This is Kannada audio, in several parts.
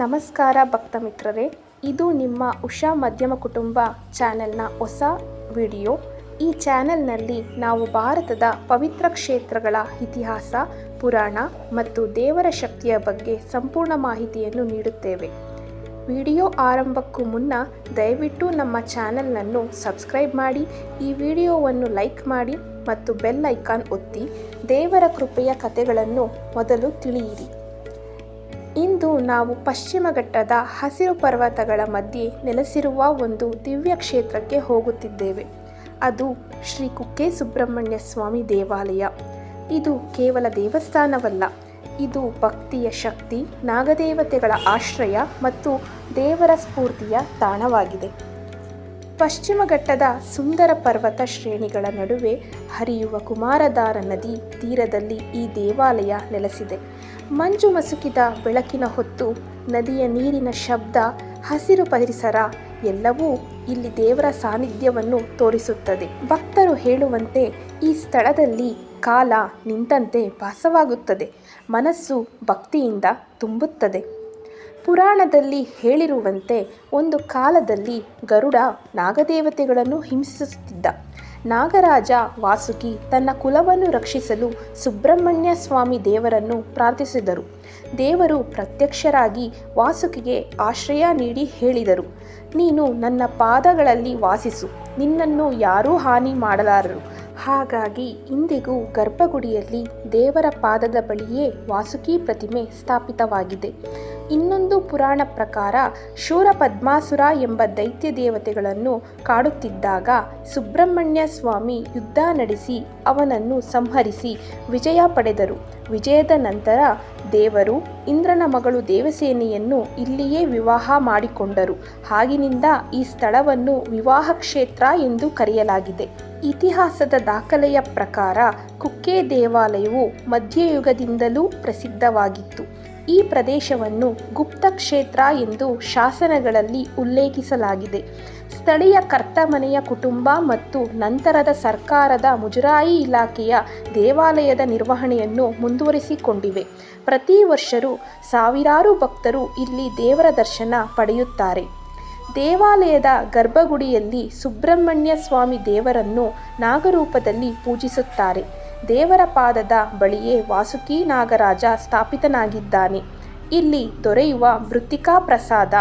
ನಮಸ್ಕಾರ ಭಕ್ತ ಮಿತ್ರರೇ, ಇದು ನಿಮ್ಮ ಉಷಾ ಮಧ್ಯಮ ಕುಟುಂಬ ಚಾನೆಲ್ನ ಹೊಸ ವಿಡಿಯೋ. ಈ ಚಾನೆಲ್ನಲ್ಲಿ ನಾವು ಭಾರತದ ಪವಿತ್ರ ಕ್ಷೇತ್ರಗಳ ಇತಿಹಾಸ, ಪುರಾಣ ಮತ್ತು ದೇವರ ಶಕ್ತಿಯ ಬಗ್ಗೆ ಸಂಪೂರ್ಣ ಮಾಹಿತಿಯನ್ನು ನೀಡುತ್ತೇವೆ. ವಿಡಿಯೋ ಆರಂಭಕ್ಕೂ ಮುನ್ನ ದಯವಿಟ್ಟು ನಮ್ಮ ಚಾನೆಲ್ನನ್ನು ಸಬ್ಸ್ಕ್ರೈಬ್ ಮಾಡಿ, ಈ ವಿಡಿಯೋವನ್ನು ಲೈಕ್ ಮಾಡಿ ಮತ್ತು ಬೆಲ್ ಐಕಾನ್ ಒತ್ತಿ ದೇವರ ಕೃಪೆಯ ಕಥೆಗಳನ್ನು ಮೊದಲು ತಿಳಿಯಿರಿ. ಇಂದು ನಾವು ಪಶ್ಚಿಮ ಘಟ್ಟದ ಹಸಿರು ಪರ್ವತಗಳ ಮಧ್ಯೆ ನೆಲೆಸಿರುವ ಒಂದು ದಿವ್ಯ ಕ್ಷೇತ್ರಕ್ಕೆ ಹೋಗುತ್ತಿದ್ದೇವೆ. ಅದು ಶ್ರೀ ಕುಕ್ಕೆ ಸುಬ್ರಹ್ಮಣ್ಯ ಸ್ವಾಮಿ ದೇವಾಲಯ. ಇದು ಕೇವಲ ದೇವಸ್ಥಾನವಲ್ಲ, ಇದು ಭಕ್ತಿಯ ಶಕ್ತಿ, ನಾಗದೇವತೆಗಳ ಆಶ್ರಯ ಮತ್ತು ದೇವರ ಸ್ಫೂರ್ತಿಯ ತಾಣವಾಗಿದೆ. ಪಶ್ಚಿಮ ಘಟ್ಟದ ಸುಂದರ ಪರ್ವತ ಶ್ರೇಣಿಗಳ ನಡುವೆ ಹರಿಯುವ ಕುಮಾರಧಾರ ನದಿ ತೀರದಲ್ಲಿ ಈ ದೇವಾಲಯ ನೆಲೆಸಿದೆ. ಮಂಜು ಮಸುಕಿದ ಬೆಳಕಿನ ಹೊತ್ತು, ನದಿಯ ನೀರಿನ ಶಬ್ದ, ಹಸಿರು ಪರಿಸರ ಎಲ್ಲವೂ ಇಲ್ಲಿ ದೇವರ ಸಾನ್ನಿಧ್ಯವನ್ನು ತೋರಿಸುತ್ತದೆ. ಭಕ್ತರು ಹೇಳುವಂತೆ ಈ ಸ್ಥಳದಲ್ಲಿ ಕಾಲ ನಿಂತಂತೆ ಭಾಸವಾಗುತ್ತದೆ. ಮನಸ್ಸು ಭಕ್ತಿಯಿಂದ ತುಂಬುತ್ತದೆ. ಪುರಾಣದಲ್ಲಿ ಹೇಳಿರುವಂತೆ ಒಂದು ಕಾಲದಲ್ಲಿ ಗರುಡ ನಾಗದೇವತೆಗಳನ್ನು ಹಿಂಸಿಸುತ್ತಿದ್ದ. ನಾಗರಾಜ ವಾಸುಕಿ ತನ್ನ ಕುಲವನ್ನು ರಕ್ಷಿಸಲು ಸುಬ್ರಹ್ಮಣ್ಯ ಸ್ವಾಮಿ ದೇವರನ್ನು ಪ್ರಾರ್ಥಿಸಿದರು. ದೇವರು ಪ್ರತ್ಯಕ್ಷರಾಗಿ ವಾಸುಕಿಗೆ ಆಶ್ರಯ ನೀಡಿ ಹೇಳಿದರು, ನೀನು ನನ್ನ ಪಾದಗಳಲ್ಲಿ ವಾಸಿಸು. ನಿನ್ನನ್ನು ಯಾರೂ ಹಾನಿ ಮಾಡಲಾರರು. ಹಾಗಾಗಿ ಇಂದಿಗೂ ಗರ್ಭಗುಡಿಯಲ್ಲಿ ದೇವರ ಪಾದದ ಬಳಿಯೇ ವಾಸುಕಿ ಪ್ರತಿಮೆ ಸ್ಥಾಪಿತವಾಗಿದೆ. ಇನ್ನೊಂದು ಪುರಾಣ ಪ್ರಕಾರ ಶೂರ ಪದ್ಮಾಸುರ ಎಂಬ ದೈತ್ಯ ದೇವತೆಗಳನ್ನು ಕಾಡುತ್ತಿದ್ದಾಗ ಸುಬ್ರಹ್ಮಣ್ಯ ಸ್ವಾಮಿ ಯುದ್ಧ ನಡೆಸಿ ಅವನನ್ನು ಸಂಹರಿಸಿ ವಿಜಯ ಪಡೆದರು. ವಿಜಯದ ನಂತರ ದೇವರು ಇಂದ್ರನ ಮಗಳು ದೇವಸೇನೆಯನ್ನು ಇಲ್ಲಿಯೇ ವಿವಾಹ ಮಾಡಿಕೊಂಡರು. ಹಾಗಿನಿಂದ ಈ ಸ್ಥಳವನ್ನು ವಿವಾಹ ಕ್ಷೇತ್ರ ಎಂದು ಕರೆಯಲಾಗಿದೆ. ಇತಿಹಾಸದ ದಾಖಲೆಯ ಪ್ರಕಾರ ಕುಕ್ಕೆ ದೇವಾಲಯವು ಮಧ್ಯಯುಗದಿಂದಲೂ ಪ್ರಸಿದ್ಧವಾಗಿತ್ತು. ಈ ಪ್ರದೇಶವನ್ನು ಗುಪ್ತ ಕ್ಷೇತ್ರ ಎಂದು ಶಾಸನಗಳಲ್ಲಿ ಉಲ್ಲೇಖಿಸಲಾಗಿದೆ. ಸ್ಥಳೀಯ ಕರ್ತಮನೆಯ ಕುಟುಂಬ ಮತ್ತು ನಂತರದ ಸರ್ಕಾರದ ಮುಜರಾಯಿ ಇಲಾಖೆಯ ದೇವಾಲಯದ ನಿರ್ವಹಣೆಯನ್ನು ಮುಂದುವರಿಸಿಕೊಂಡಿವೆ. ಪ್ರತಿ ವರ್ಷರೂ ಸಾವಿರಾರು ಭಕ್ತರು ಇಲ್ಲಿ ದೇವರ ದರ್ಶನ ಪಡೆಯುತ್ತಾರೆ. ದೇವಾಲಯದ ಗರ್ಭಗುಡಿಯಲ್ಲಿ ಸುಬ್ರಹ್ಮಣ್ಯ ಸ್ವಾಮಿ ದೇವರನ್ನು ನಾಗರೂಪದಲ್ಲಿ ಪೂಜಿಸುತ್ತಾರೆ. ದೇವರ ಪಾದದ ಬಳಿಯೇ ವಾಸುಕಿ ನಾಗರಾಜ ಸ್ಥಾಪಿತನಾಗಿದ್ದಾನೆ. ಇಲ್ಲಿ ದೊರೆಯುವ ಮೃತ್ತಿಕಾ ಪ್ರಸಾದ,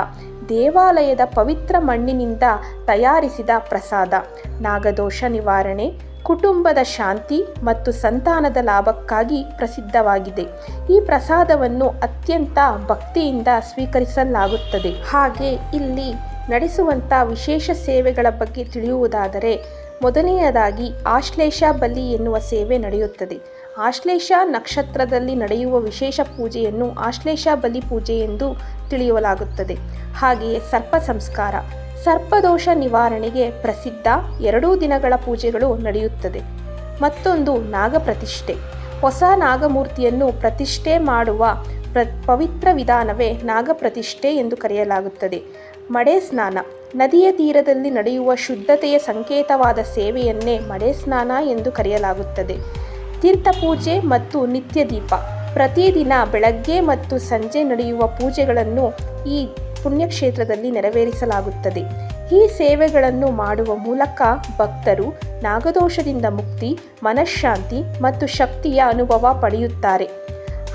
ದೇವಾಲಯದ ಪವಿತ್ರ ಮಣ್ಣಿನಿಂದ ತಯಾರಿಸಿದ ಪ್ರಸಾದ, ನಾಗದೋಷ ನಿವಾರಣೆ, ಕುಟುಂಬದ ಶಾಂತಿ ಮತ್ತು ಸಂತಾನದ ಲಾಭಕ್ಕಾಗಿ ಪ್ರಸಿದ್ಧವಾಗಿದೆ. ಈ ಪ್ರಸಾದವನ್ನು ಅತ್ಯಂತ ಭಕ್ತಿಯಿಂದ ಸ್ವೀಕರಿಸಲಾಗುತ್ತದೆ. ಹಾಗೆ ಇಲ್ಲಿ ನಡೆಸುವಂಥ ವಿಶೇಷ ಸೇವೆಗಳ ಬಗ್ಗೆ ತಿಳಿಯುವುದಾದರೆ, ಮೊದಲನೆಯದಾಗಿ ಆಶ್ಲೇಷ ಬಲಿ ಎನ್ನುವ ಸೇವೆ ನಡೆಯುತ್ತದೆ. ಆಶ್ಲೇಷ ನಕ್ಷತ್ರದಲ್ಲಿ ನಡೆಯುವ ವಿಶೇಷ ಪೂಜೆಯನ್ನು ಆಶ್ಲೇಷ ಬಲಿ ಪೂಜೆ ಎಂದು ತಿಳಿಯಲಾಗುತ್ತದೆ. ಹಾಗೆಯೇ ಸರ್ಪ ಸಂಸ್ಕಾರ. ಸರ್ಪದೋಷ ನಿವಾರಣೆಗೆ ಪ್ರಸಿದ್ಧ ಎರಡೂ ದಿನಗಳ ಪೂಜೆಗಳು ನಡೆಯುತ್ತದೆ. ಮತ್ತೊಂದು ನಾಗಪ್ರತಿಷ್ಠೆ. ಹೊಸ ನಾಗಮೂರ್ತಿಯನ್ನು ಪ್ರತಿಷ್ಠೆ ಮಾಡುವ ಪ್ರ, ಪವಿತ್ರ ವಿಧಾನವೇ ನಾಗಪ್ರತಿಷ್ಠೆ ಎಂದು ಕರೆಯಲಾಗುತ್ತದೆ. ಮಡೆ ಸ್ನಾನ. ನದಿಯ ತೀರದಲ್ಲಿ ನಡೆಯುವ ಶುದ್ಧತೆಯ ಸಂಕೇತವಾದ ಸೇವೆಯನ್ನೇ ಮಡೆ ಸ್ನಾನ ಎಂದು ಕರೆಯಲಾಗುತ್ತದೆ. ತೀರ್ಥ ಪೂಜೆ ಮತ್ತು ನಿತ್ಯ ದೀಪ. ಪ್ರತಿದಿನ ಬೆಳಗ್ಗೆ ಮತ್ತು ಸಂಜೆ ನಡೆಯುವ ಪೂಜೆಗಳನ್ನು ಈ ಪುಣ್ಯಕ್ಷೇತ್ರದಲ್ಲಿ ನೆರವೇರಿಸಲಾಗುತ್ತದೆ. ಈ ಸೇವೆಗಳನ್ನು ಮಾಡುವ ಮೂಲಕ ಭಕ್ತರು ನಾಗದೋಷದಿಂದ ಮುಕ್ತಿ, ಮನಃಶಾಂತಿ ಮತ್ತು ಶಕ್ತಿಯ ಅನುಭವ ಪಡೆಯುತ್ತಾರೆ.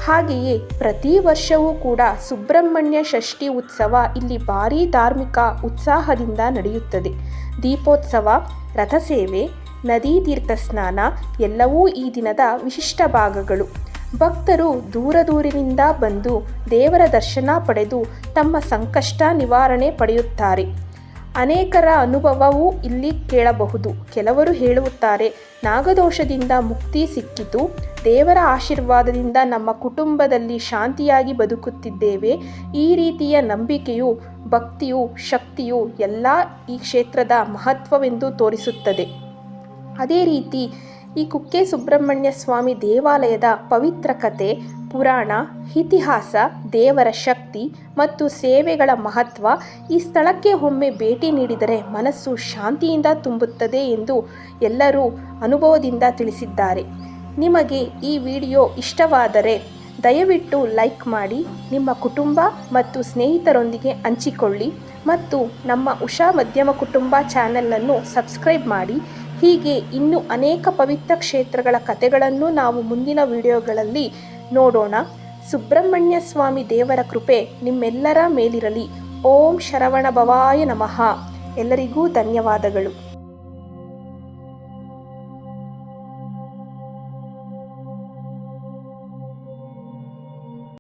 ಹಾಗೆಯೇ ಪ್ರತಿ ವರ್ಷವೂ ಕೂಡ ಸುಬ್ರಹ್ಮಣ್ಯ ಷಷ್ಠಿ ಉತ್ಸವ ಇಲ್ಲಿ ಭಾರೀ ಧಾರ್ಮಿಕ ಉತ್ಸಾಹದಿಂದ ನಡೆಯುತ್ತದೆ. ದೀಪೋತ್ಸವ, ರಥಸೇವೆ, ನದಿ ತೀರ್ಥ ಸ್ನಾನ ಎಲ್ಲವೂ ಈ ದಿನದ ವಿಶಿಷ್ಟ ಭಾಗಗಳು. ಭಕ್ತರು ದೂರ ದೂರಿನಿಂದ ಬಂದು ದೇವರ ದರ್ಶನ ಪಡೆದು ತಮ್ಮ ಸಂಕಷ್ಟ ನಿವಾರಣೆ ಪಡೆಯುತ್ತಾರೆ. ಅನೇಕರ ಅನುಭವವೂ ಇಲ್ಲಿ ಕೇಳಬಹುದು. ಕೆಲವರು ಹೇಳುತ್ತಾರೆ, ನಾಗದೋಷದಿಂದ ಮುಕ್ತಿ ಸಿಕ್ಕಿತು. ದೇವರ ಆಶೀರ್ವಾದದಿಂದ ನಮ್ಮ ಕುಟುಂಬದಲ್ಲಿ ಶಾಂತಿಯಾಗಿ ಬದುಕುತ್ತಿದ್ದೇವೆ. ಈ ರೀತಿಯ ನಂಬಿಕೆಯು, ಭಕ್ತಿಯು, ಶಕ್ತಿಯು ಎಲ್ಲ ಈ ಕ್ಷೇತ್ರದ ಮಹತ್ವವೆಂದು ತೋರಿಸುತ್ತದೆ. ಅದೇ ರೀತಿ ಈ ಕುಕ್ಕೆ ಸುಬ್ರಹ್ಮಣ್ಯ ಸ್ವಾಮಿ ದೇವಾಲಯದ ಪವಿತ್ರ ಕತೆ, ಪುರಾಣ, ಇತಿಹಾಸ, ದೇವರ ಶಕ್ತಿ ಮತ್ತು ಸೇವೆಗಳ ಮಹತ್ವ ಈ ಸ್ಥಳಕ್ಕೆ ಒಮ್ಮೆ ಭೇಟಿ ನೀಡಿದರೆ ಮನಸ್ಸು ಶಾಂತಿಯಿಂದ ತುಂಬುತ್ತದೆ ಎಂದು ಎಲ್ಲರೂ ಅನುಭವದಿಂದ ತಿಳಿಸಿದ್ದಾರೆ. ನಿಮಗೆ ಈ ವಿಡಿಯೋ ಇಷ್ಟವಾದರೆ ದಯವಿಟ್ಟು ಲೈಕ್ ಮಾಡಿ, ನಿಮ್ಮ ಕುಟುಂಬ ಮತ್ತು ಸ್ನೇಹಿತರೊಂದಿಗೆ ಹಂಚಿಕೊಳ್ಳಿ ಮತ್ತು ನಮ್ಮ ಉಷಾ ಮಧ್ಯಮ ಕುಟುಂಬ ಚಾನಲನ್ನು ಸಬ್ಸ್ಕ್ರೈಬ್ ಮಾಡಿ. ಹೀಗೆ ಇನ್ನು ಅನೇಕ ಪವಿತ್ರ ಕ್ಷೇತ್ರಗಳ ಕಥೆಗಳನ್ನು ನಾವು ಮುಂದಿನ ವಿಡಿಯೋಗಳಲ್ಲಿ ನೋಡೋಣ. ಸುಬ್ರಹ್ಮಣ್ಯ ಸ್ವಾಮಿ ದೇವರ ಕೃಪೆ ನಿಮ್ಮೆಲ್ಲರ ಮೇಲಿರಲಿ. ಓಂ ಶರವಣ ಭವಾಯ ನಮಃ. ಎಲ್ಲರಿಗೂ ಧನ್ಯವಾದಗಳು.